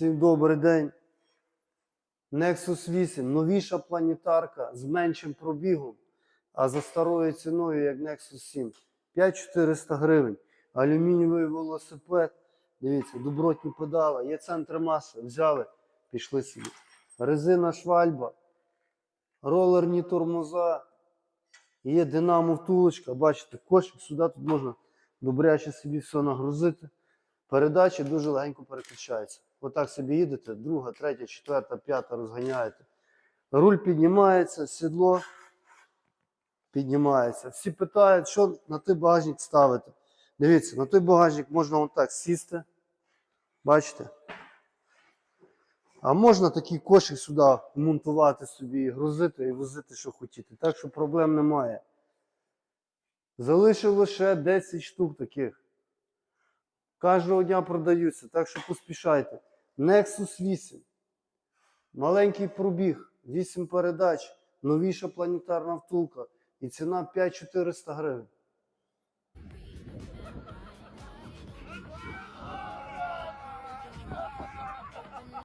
Всім добрий день. Nexus 8 новіша планетарка з меншим пробігом, а за старою ціною, як Nexus 7. 5400 гривень. Алюмінієвий велосипед. Дивіться, добротні педали, є центр маси. Взяли, пішли собі. Резина швальба, ролерні тормоза, є динамо втулочка. Бачите, кошик сюди тут можна добряче собі все нагрузити. Передачі дуже легенько переключаються. Отак собі їдете, друга, третя, четверта, п'ята розганяєте. Руль піднімається, сідло піднімається. Всі питають, що на той багажник ставити. Дивіться, на той багажник можна отак сісти. Бачите? А можна такий кошик сюди монтувати собі, грузити і возити, що хотіти. Так що проблем немає. Залишив лише 10 штук таких. Кожного дня продаються, так що поспішайте. Nexus 8. Маленький пробіг, 8 передач, новіша планетарна втулка. І ціна 5400 гривень.